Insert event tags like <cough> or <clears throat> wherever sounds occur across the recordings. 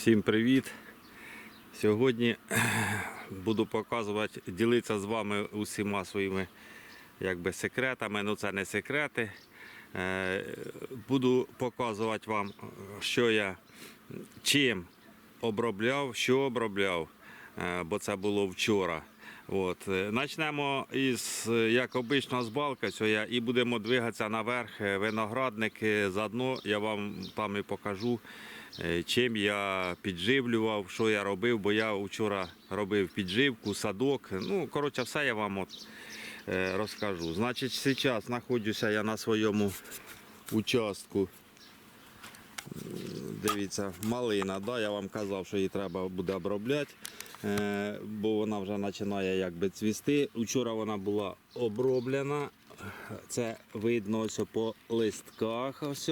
Всім привіт! Сьогодні буду показувати, ділитися з вами усіма своїми якби, секретами. Ну це не секрети. Е, Буду показувати вам, що я чим обробляв, що обробляв, е, бо це було вчора. От. Начнемо із, е, як обично, з балки я, і будемо двигатися наверх. Виноградник заодно я вам там і покажу, чим я підживлював, що я робив, бо я вчора робив підживку, садок. Ну, коротше, все я вам от, е, розкажу. Значить, зараз знаходжуся я на своєму участку. Дивіться, малина, да, я вам казав, що її треба буде обробляти, е, бо вона вже починає якби цвісти. Вчора вона була оброблена. Це видно ось по листках. Ось.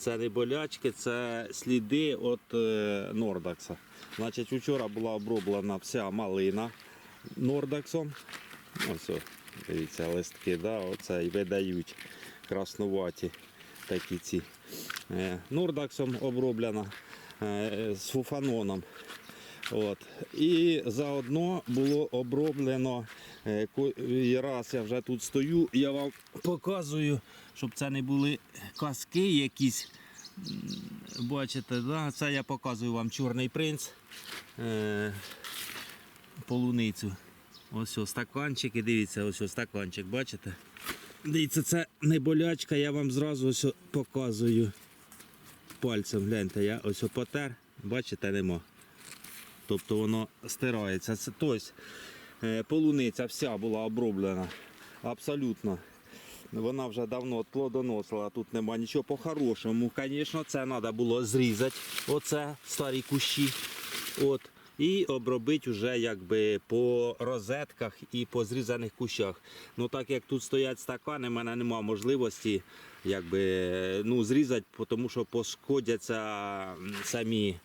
Це не болячки, це сліди від е, Нордакса. Значить, вчора була оброблена вся малина Нордаксом. Ось, дивіться, листки, да, оце і видають краснуваті такі ці. Е, Нордаксом оброблена е, з фуфаноном. От. І заодно було оброблено, е, раз я вже тут стою, я вам показую, щоб це не були казки якісь. Бачите, да? це я показую вам чорний принц, е, полуницю. Ось ось стаканчики, дивіться, ось ось стаканчик, бачите? Дивіться, це не болячка, я вам зразу ось показую пальцем. Гляньте, я ось потер, бачите, нема. Тобто воно стирається. Тобто, полуниця вся була оброблена абсолютно. Вона вже давно плодоносила, тут нема нічого по-хорошому. Звісно, це треба було зрізати. Оце старі кущі. От. І обробити вже якби по розетках і по зрізаних кущах. Ну так як тут стоять стакани, в мене немає можливості якби, ну, зрізати, тому що пошкодяться самі,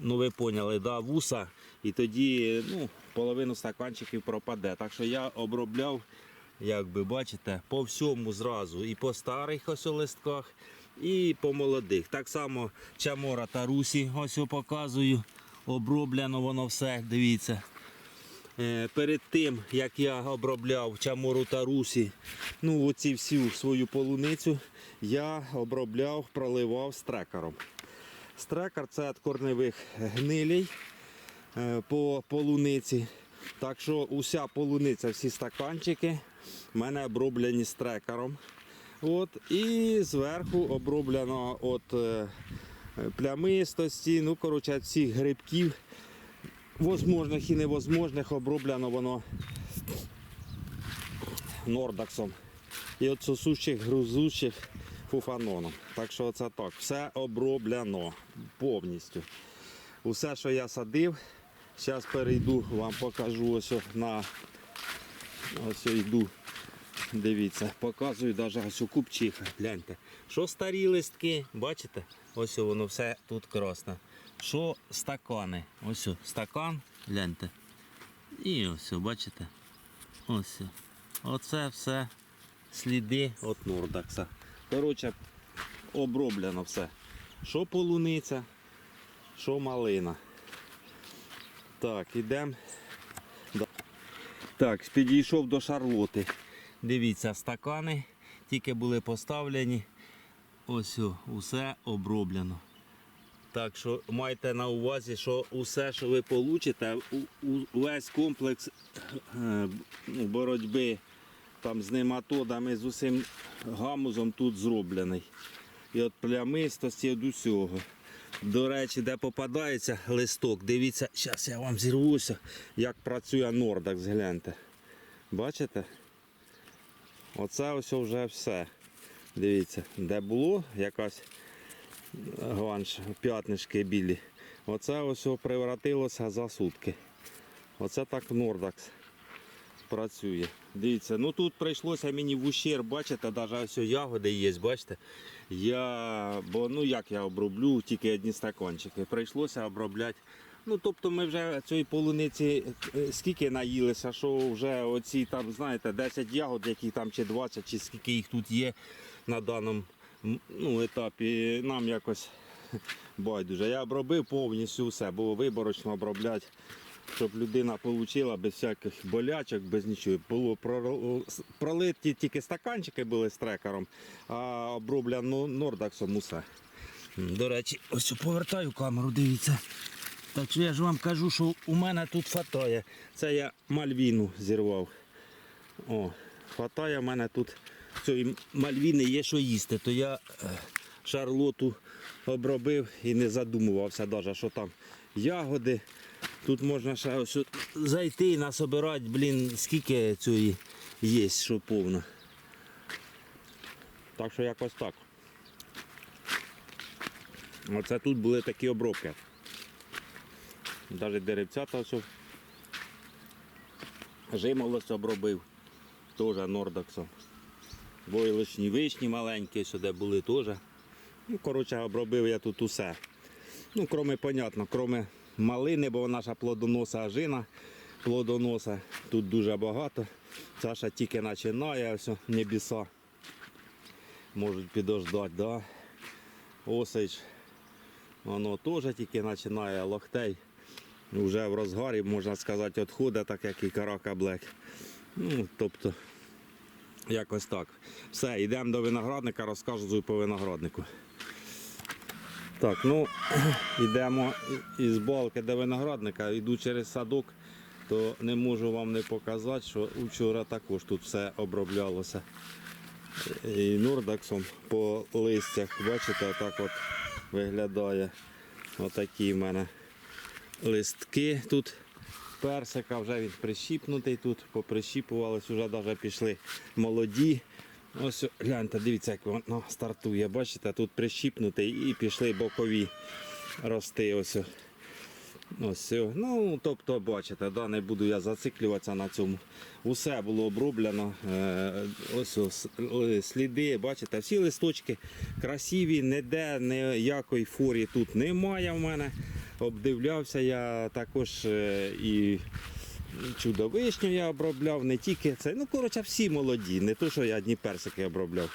ну ви поняли, да, вуса. І тоді ну, половину стаканчиків пропаде. Так що я обробляв, як ви бачите, по всьому зразу. І по старих ось листках, і по молодих. Так само чамора та русі, ось показую. Оброблено воно все, дивіться. Е, Перед тим, як я обробляв чамору та русі, ну оці всю свою полуницю, я обробляв, проливав стрекером. Стрекер це від корневих гнилей е, по полуниці. Так що уся полуниця, всі стаканчики в мене оброблені стрекером. От, і зверху оброблено от е, плямистості, ну, коротше, всіх грибків, возможних і невозможних, оброблено воно нордаксом. І от сосучих, грузучих фуфаноном. Так що це так, все оброблено повністю. Усе, що я садив, зараз перейду, вам покажу ось на ось йду. Дивіться, показую навіть ось у купчиха. Гляньте. Що старі листки, бачите? Ось воно все тут красне. Що стакани? Ось стакан, гляньте. І ось, бачите? Ось. Оце все сліди від Нордакса. Коротше, оброблено все. Що полуниця, що малина. Так, ідемо. Так, підійшов до шарлоти. Дивіться, стакани тільки були поставлені. Ось усе оброблено. Так що майте на увазі, що усе, що ви получите, весь комплекс е, боротьби там, з нематодами, з усім гамузом тут зроблений. І от плямистості від усього. До речі, де попадається листок, дивіться, зараз я вам зірвуся, як працює Нордакс, гляньте. Бачите? Оце ось вже все. Дивіться, де було якась гванш, п'ятнишки білі. Оце ось превратилося за сутки. Оце так Нордакс працює. Дивіться, ну тут прийшлося мені в ущерб, бачите, навіть ось ягоди є, бачите. Я, бо ну як я оброблю, тільки одні стаканчики. Прийшлося обробляти. Ну, тобто ми вже цієї полуниці е, скільки наїлися, що вже оці там, знаєте, 10 ягод, які там чи 20, чи скільки їх тут є на даному ну, етапі, нам якось <laughs> байдуже. Я обробив повністю все, було виборочно обробляти, щоб людина отримала без всяких болячок, без нічого. Було пролиті тільки стаканчики були з трекером, а оброблено нордаксом усе. До речі, ось повертаю камеру, дивіться. Так що я ж вам кажу, що у мене тут фатає. Це я мальвіну зірвав. О, хватає в мене тут цієї мальвіни є що їсти, то я е, шарлоту обробив і не задумувався навіть, що там ягоди. Тут можна ще ось зайти і насобирати, блін, скільки цієї є, що повно. Так що якось так. Оце тут були такі обробки. Навіть деревцята ось жимолость обробив теж нордаксом. Войлочні вишні маленькі сюди були теж. Ну, коротше, обробив я тут усе. Ну, кроме, понятно, кроме малини, бо наша плодоноса ажина плодоноса. Тут дуже багато. Саша тільки починає, все, небеса. Можуть підождати, да. Осич. Воно теж тільки починає лохтей. Вже в розгарі, можна сказати, відходить, так як і карака Блек. Ну, тобто, якось так. Все, йдемо до виноградника, розказую по винограднику. Так, ну <clears throat> йдемо із балки до виноградника, йду через садок, то не можу вам не показати, що вчора також тут все оброблялося. І нордаксом по листях. Бачите, отак от виглядає. Отакі в мене листки тут персика, вже він прищіпнутий тут, поприщіпувались, вже навіть пішли молоді. Ось гляньте, дивіться, як воно стартує. Бачите, тут прищіпнутий і пішли бокові рости. Ось. Ось. Ну, тобто, бачите, да, не буду я зациклюватися на цьому. Усе було оброблено. Е, Ось ось, е, сліди, бачите, всі листочки красиві, ніде ніякої форі тут немає в мене. Обдивлявся я також е, і чудовишню я обробляв, не тільки це. Ну, коротше, всі молоді, не то, що я одні персики обробляв.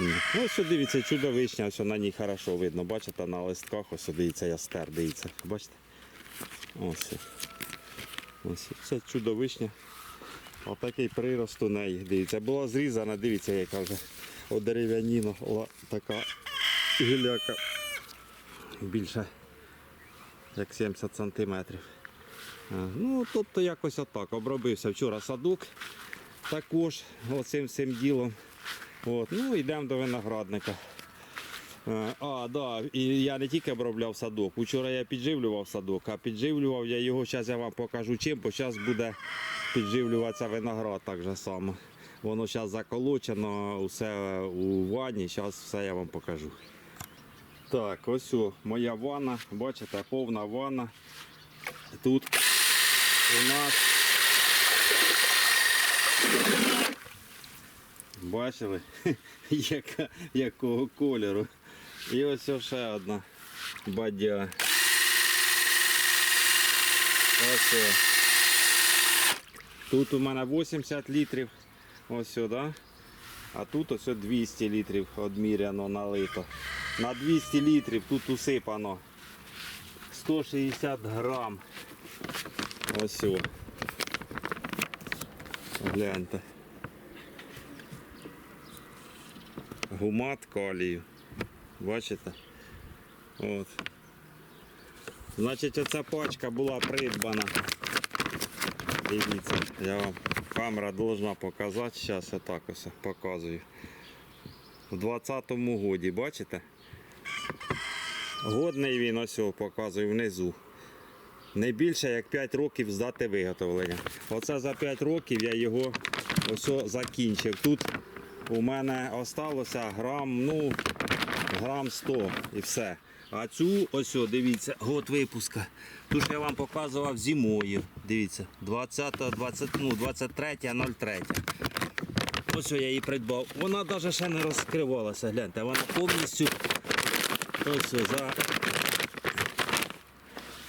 Ну, Ось дивіться, чудовишня, ось на ній хорошо видно. Бачите, на листках, ось дивіться, я стер, дивіться. Бачите? Ось. Ось це чудовишня. Отакий прирост у неї. Дивіться, була зрізана, дивіться, яка вже одерев'яніна, така гіляка. Більше як 70 сантиметрів. А, Ну, тобто якось отак. Обробився вчора садок також оцим всім ділом. От. Ну, йдемо до виноградника. Е, А, да, і я не тільки обробляв садок. Вчора я підживлював садок, а підживлював я його, зараз я вам покажу чим, бо зараз буде підживлюватися виноград так же само. Воно зараз заколочено, усе у ванні, зараз все я вам покажу. Так, ось о, моя ванна, бачите, повна ванна. Тут у нас бачили, <laughs> яка, якого кольору. І ось ще одна бадя. Ось. Тут у мене 80 літрів. Ось сюди. А тут ось 200 літрів одміряно налито. На 200 літрів тут усипано 160 грам. Ось. о. Гляньте. Гумат калію. Бачите? От. Значить, оця пачка була придбана. Дивіться, я вам камера должна показати. Зараз я так ось показую. У 20-му годі, бачите? Годний він ось о, показую внизу. Не більше як 5 років здати виготовлення. Оце за 5 років я його ось закінчив. Тут у мене осталося грам, ну, грам 100 і все. А цю, ось, дивіться, год випуска. Тут я вам показував зимою. Дивіться, 20, 20, ну, 23, 03. Ось я її придбав. Вона навіть ще не розкривалася. Гляньте, вона повністю ось за.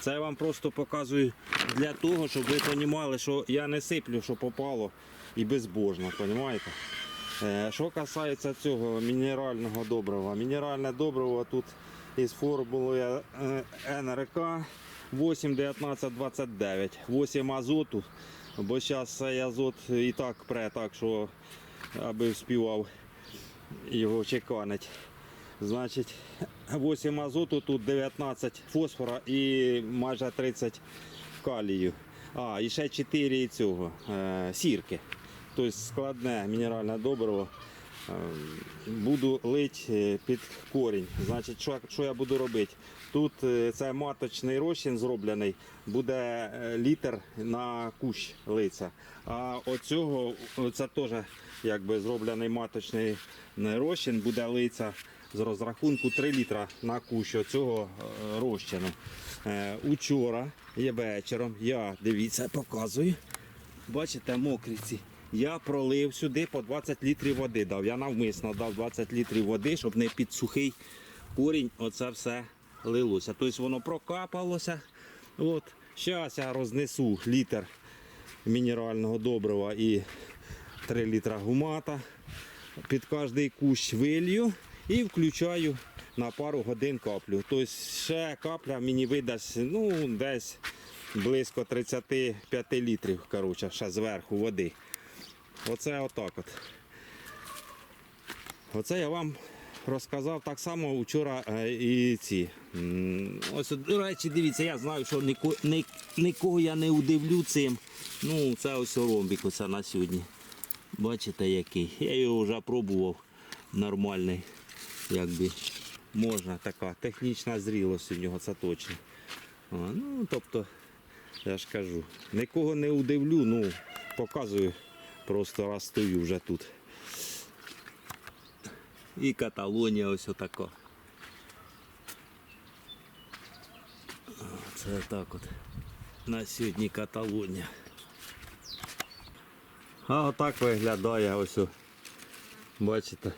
Це я вам просто показую для того, щоб ви розуміли, що я не сиплю, що попало і безбожно, розумієте? Е, Що касається цього мінерального добрива, мінеральне добриво тут із формулою е, НРК 8, 19, 29. 8 азоту, бо зараз цей азот і так пре, так що аби вспівав його чеканить. Значить, 8 азоту, тут 19 фосфора і майже 30 калію. А, і ще 4 цього е, сірки. Тобто складне мінеральне добриво. Е, Буду лить е, під корінь. Значить, що, що я буду робити? Тут е, це маточний розчин зроблений, буде літр на кущ лиця. А оцього це теж якби зроблений маточний розчин, буде лиця з розрахунку 3 літра на кущ оцього е, розчину. Е, Учора є вечором, я дивіться, показую. Бачите, мокрі ці. Я пролив сюди по 20 літрів води дав. Я навмисно дав 20 літрів води, щоб не під сухий корінь оце все лилося. Тобто воно прокапалося. От. Зараз я рознесу літр мінерального добрива і 3 літра гумата. Під кожний кущ вилью і включаю на пару годин каплю. Тобто ще капля мені видасть ну, десь близько 35 літрів коротше, ще зверху води. Оце отак от. Оце я вам розказав так само вчора е, і ці. Ось, до речі, дивіться, я знаю, що ніко, нікого я не удивлю цим. Ну, це ось ромбік оце на сьогодні. Бачите який. Я його вже пробував нормальний. Якби можна така технічна зрілость у нього, це точно. А, ну, тобто, я ж кажу, нікого не удивлю, ну, показую, просто раз стою вже тут. І Каталонія ось отака. Це так от. На сьогодні Каталонія. А отак виглядає ось. Бачите.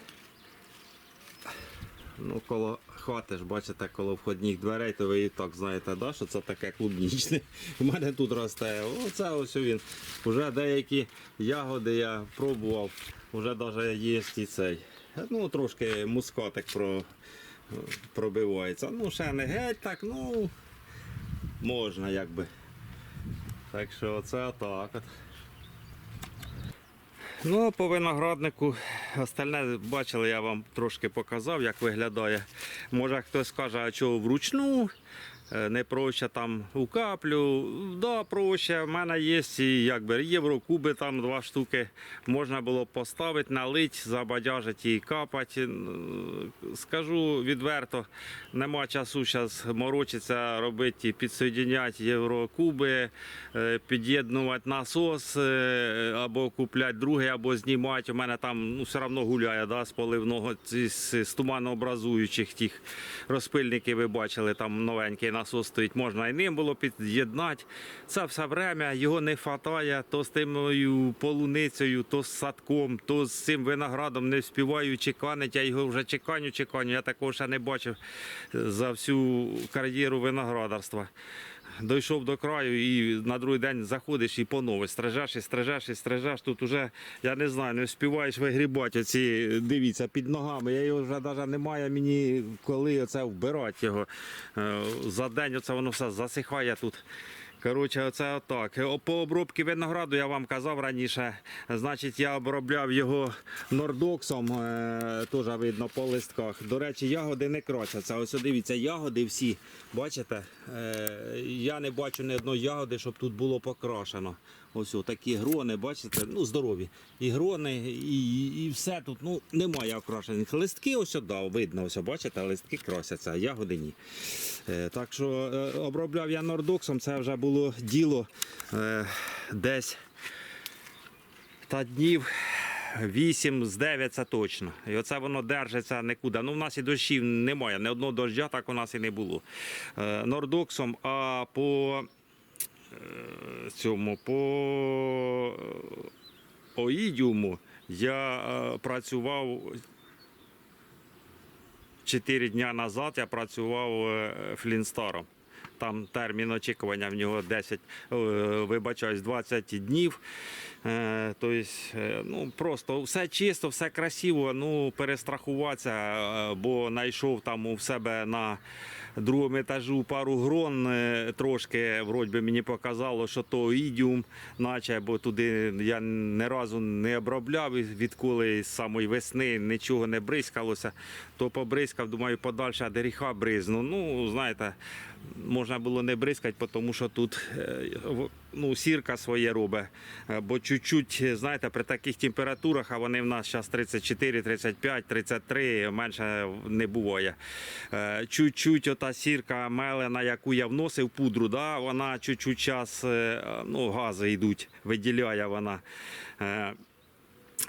Ну, коло хати ж, бачите, коло входних дверей, то ви і так знаєте, да, що це таке клубнічне. У мене тут росте. Оце ось він. Уже деякі ягоди я пробував, вже навіть є цей. Ну, трошки мускатик про, пробивається. Ну, ще не геть так, ну можна якби. Так що це отак от. Ну, по винограднику остальне бачили, я вам трошки показав, як виглядає. Може хтось скаже, а чого вручну, не проще там у каплю. Да, проще. У мене є якби єврокуби, там два штуки. Можна було поставити, налити, забадяжити і капати. Скажу відверто, нема часу зараз морочитися, робити, підсоєдняти єврокуби, е, під'єднувати насос е, або купляти другий, або знімати. У мене там ну, все одно гуляє да, з поливного з, з туманообразуючих тих розпильників. Ви бачили, там новенький насос стоїть. Можна і ним було під'єднати. Це все время його не вистачає то з тимою полуницею, то з садком, то з цим виноградом не вспіваю чеканить. Я його вже чеканю, чеканю. Я такого ще не бачив за всю кар'єру виноградарства. Дійшов до краю і на другий день заходиш і по новій стрижеш і стрижеш і стрижеш. Тут уже, я не знаю, не вспіваєш вигрібати оці, дивіться, під ногами. Я його вже навіть немає мені коли оце вбирати його. Е, За день оце воно все засихає тут. Коротше, оце отак. По обробці винограду я вам казав раніше. Значить, я обробляв його нордоксом, е, теж видно по листках. До речі, ягоди не крочаться. Ось дивіться, ягоди всі. Бачите? Е, я не бачу ні одної ягоди, щоб тут було покрашено. Ось такі грони, бачите, ну здорові. І грони, і, і все тут ну, немає окрашених. Листки ось да, видно, ось, бачите, листки красяться, а ягоди ні. Е, так що е, обробляв я нордоксом, це вже було діло е, десь та днів 8 з 9 це точно. І оце воно держиться нікуди. Ну, в нас і дощів немає, ні одного дождя так у нас і не було. Е, Нордоксом, а по цьому, по е, оїдіуму я е, працював 4 дні назад, я працював е, флінстаром. Там термін очікування в нього 10, е, вибачаюсь, 20 днів. Е, Тобто, е, ну просто все чисто, все красиво. Ну перестрахуватися, е, бо знайшов там у себе на другому етажу пару грон е, трошки. Вроді мені показало, що то ідіум, наче, бо туди я не разу не обробляв відколи з самої весни нічого не бризкалося, то побризкав, думаю, подальше деріха бризну. Ну, знаєте, можна було не бризкати, тому що тут е, ну, сірка своє робить. Е, Бо чуть-чуть, знаєте, при таких температурах, а вони в нас зараз 34, 35, 33, менше не буває. Е, Чуть-чуть ота сірка мелена, яку я вносив пудру, да, вона чуть-чуть час, е, ну, гази йдуть, виділяє вона. Е,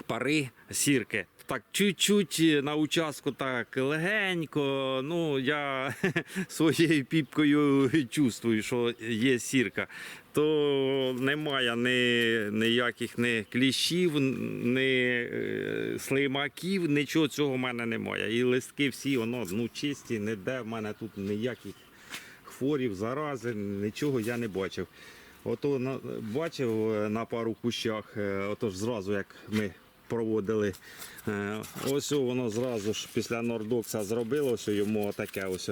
пари сірки. Так, чуть-чуть на участку так легенько. Ну, я <laughs> своєю піпкою чувствую, що є сірка. То немає ні, ніяких ні кліщів, ні е, слимаків, нічого цього в мене немає. І листки всі воно ну, чисті, ніде в мене тут ніяких хворів, зарази, нічого я не бачив. Ото бачив е, на пару кущах, е, ото зразу як ми проводили. е, Ось воно зразу ж після нордокса зробилося йому таке ось.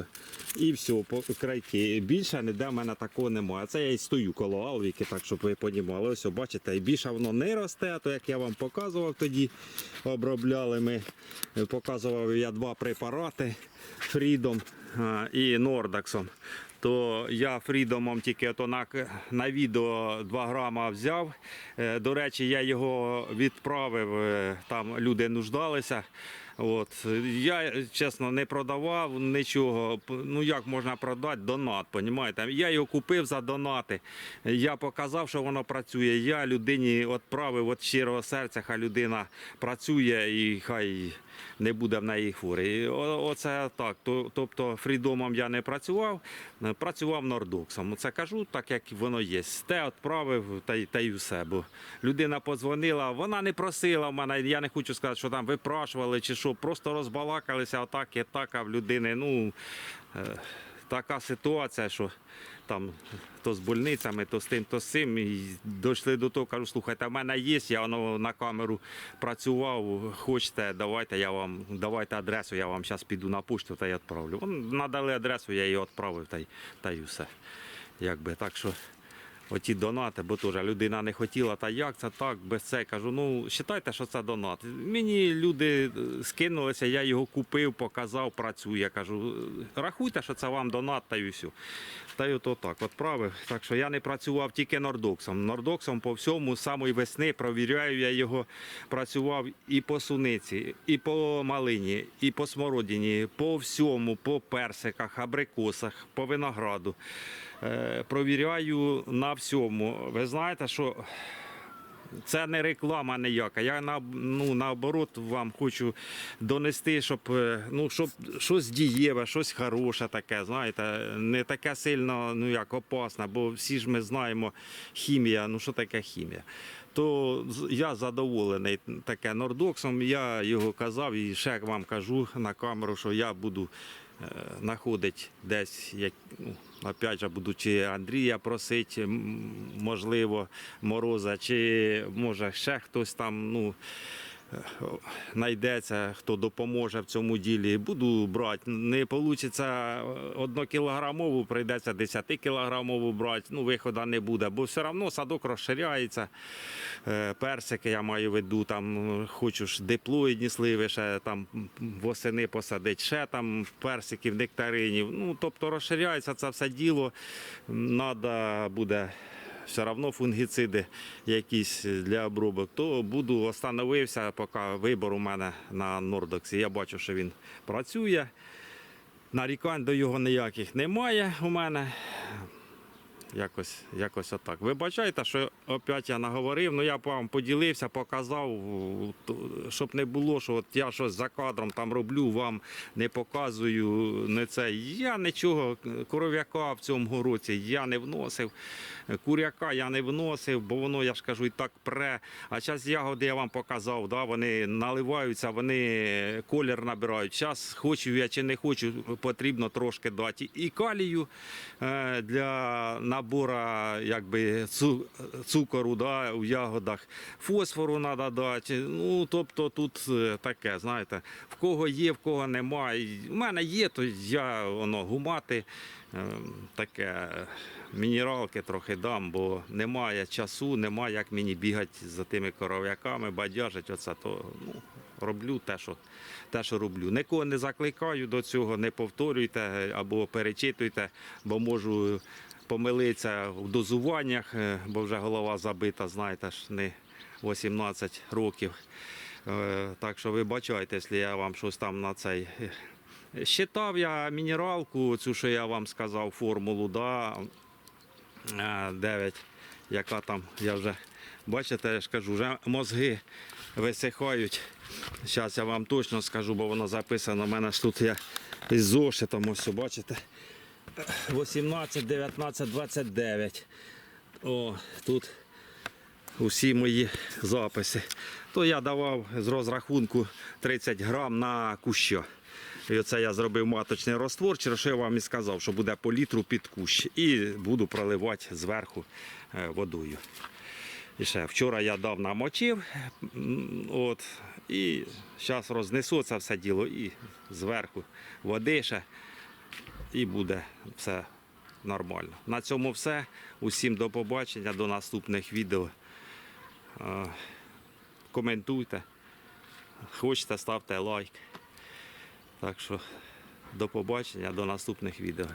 І все, по крайки. Більше ніде в мене такого немає. Це я і стою коло алвіки, так щоб ви розуміли. Ось, бачите, і більше воно не росте, то як я вам показував тоді, обробляли ми. Показував я два препарати Фрідом і Нордаксом. То я фрідомом тільки то на, на відео 2 грама взяв. Е, До речі, я його відправив, е, там люди нуждалися. От. Я, чесно, не продавав нічого. Ну як можна продати? Донат, понімаєте? Я його купив за донати. Я показав, що воно працює. Я людині відправив від щирого серця, хай людина працює і хай не буде в неї хворий. Оце так. Тобто фрідомом я не працював, е, працював нордоксом. Це кажу, так як воно є. Те відправив та й та й все. Бо людина подзвонила, вона не просила в мене. Я не хочу сказати, що там випрашували чи що, просто розбалакалися отак і так, а в людини. Ну е, така ситуація, що там то з больницями, то з тим, то з цим. І дійшли до того, кажу, слухайте, в мене є, я воно на камеру працював. Хочете, давайте я вам давайте адресу, я вам зараз піду на пошту та й відправлю. Вони надали адресу, я її відправив та й, та й все. Якби так що. Оті донати, бо теж людина не хотіла, та як це так, без це. Кажу, ну вважайте, що це донат. Мені люди е, скинулися, я його купив, показав, працює. Кажу, рахуйте, що це вам донат, та й усю. Та й ото так відправив. Так що я не працював тільки нордоксом. Нордоксом по всьому з самої весни провіряю, я його працював і по суниці, і по малині, і по смородині, по всьому, по персиках, абрикосах, по винограду. Е, провіряю на всьому. Ви знаєте, що це не реклама ніяка. Я на, ну, наоборот вам хочу донести, щоб, е, ну, щоб щось дієве, щось хороше таке, знаєте, не таке сильно ну, як опасне, бо всі ж ми знаємо хімія, ну що таке хімія. То я задоволений таке нордоксом. Я його казав і ще вам кажу на камеру, що я буду е, знаходити десь, як, ну, опять же, будучи Андрія просить, можливо, Мороза, чи може ще хтось там, ну. Знайдеться, хто допоможе в цьому ділі. Буду брати. Не вийде однокілограмову, прийдеться 10 кілограмову брати. Ну, виходу не буде, бо все одно садок розширяється. Е, Персики я маю в виду, там хочу диплоїдні сливи, ще там восени посадити, ще там персиків, нектаринів. Ну, тобто розширяється це все діло. Треба буде все одно фунгіциди якісь для обробок, то буду остановився, поки вибор у мене на Нордоксі. Я бачу, що він працює. Нарікань до його ніяких немає у мене. Якось, якось отак. Вибачайте, що опять я наговорив, ну я вам поділився, показав, щоб не було, що от я щось за кадром там роблю, вам не показую, не це. Я нічого, коров'яка в цьому році я не вносив, куряка я не вносив, бо воно, я ж кажу, і так пре. А зараз ягоди я вам показав, да, вони наливаються, вони колір набирають. Зараз хочу я чи не хочу, потрібно трошки дати і калію е, для набору якби, цукору да, у ягодах, фосфору треба дати. Ну, тобто тут е, таке, знаєте, в кого є, в кого немає. У мене є, то я воно гумати. е, Таке мінералки трохи дам, бо немає часу, немає як мені бігати за тими коров'яками, бадяжить оце, то ну, роблю те, що, те, що роблю. Нікого не закликаю до цього, не повторюйте або перечитуйте, бо можу помилитися в дозуваннях, е, бо вже голова забита, знаєте ж, не 18 років. Е, Так що вибачайте, якщо я вам щось там на цей. Щитав я мінералку, цю, що я вам сказав, формулу, да, е, 9, яка там, я вже, бачите, я ж кажу, вже мозги висихають. Зараз я вам точно скажу, бо воно записано. У мене ж тут я із зошитом, ось бачите. 18, 19, 29. О, тут усі мої записи. То я давав з розрахунку 30 грам на куща. І оце я зробив маточний розтвор, через що я вам і сказав, що буде по літру під кущ. І буду проливати зверху е, водою. І ще вчора я дав намочив, от, і зараз рознесу це все діло і зверху води ще, і буде все нормально. На цьому все. Усім до побачення, до наступних відео. Е, Коментуйте. Хочете, ставте лайк. Так що до побачення, до наступних відео.